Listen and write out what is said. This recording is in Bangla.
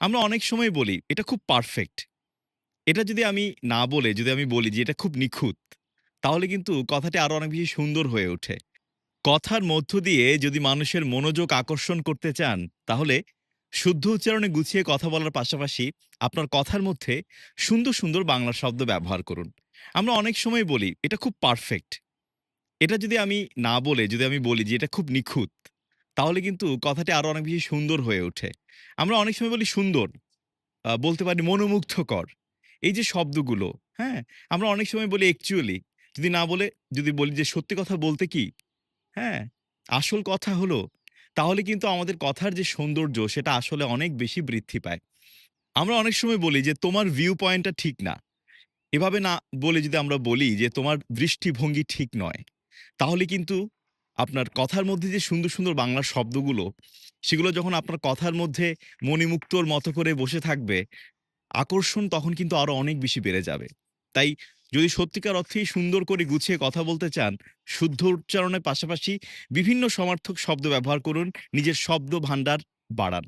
আমরা অনেক সময় বলি, "এটা খুব পারফেক্ট।" এটা যদি আমি না বলে যদি আমি বলি যে, "এটা খুব নিখুঁত।" তাহলে কিন্তু কথাটি আরও অনেক বেশি সুন্দর হয়ে ওঠে। কথার মধ্য দিয়ে যদি মানুষের মনোযোগ আকর্ষণ করতে চান, তাহলে শুদ্ধ উচ্চারণে গুছিয়ে কথা বলার পাশাপাশি আপনার কথার মধ্যে সুন্দর, সুন্দর বাংলা শব্দ ব্যবহার করুন। আমরা অনেক সময় বলি, "এটা খুব পারফেক্ট।" এটা যদি আমি না বলে যদি আমি বলি যে, "এটা খুব নিখুঁত।" তাহলে কিন্তু কথাটি আরও অনেক বেশি সুন্দর হয়ে ওঠে। আমরা অনেক সময় বলি সুন্দর, বলতে পারি মনোমুগ্ধকর। এই যে শব্দগুলো, হ্যাঁ? আমরা অনেক সময় বলি অ্যাকচুয়ালি, যদি না বলে যদি বলি যে, "সত্যি কথা বলতে কি?" হ্যাঁ? আসল কথা হলো, তাহলে কিন্তু আমাদের কথার যে সৌন্দর্য সেটা আসলে অনেক বেশি বৃদ্ধি পায়। আমরা অনেক সময় বলি যে, "তোমার ভিউ পয়েন্টটা ঠিক না।" এভাবে না বলে যদি আমরা বলি যে, "তোমার দৃষ্টিভঙ্গি ঠিক নয়।" তাহলে কিন্তু আপনার কথার মধ্যে যে সুন্দর, সুন্দর বাংলা শব্দগুলো, সেগুলো যখন আপনার কথার মধ্যে মণিমুক্তর মতো করে বসে থাকবে, আকর্ষণ তখন কিন্তু আরও অনেক বেশি বেড়ে যাবে। তাই যদি সত্যিকার অর্থেই সুন্দর করে গুছিয়ে কথা বলতে চান, শুদ্ধ উচ্চারণের পাশাপাশি বিভিন্ন সমার্থক শব্দ ব্যবহার করুন, নিজের শব্দ ভাণ্ডার বাড়ান।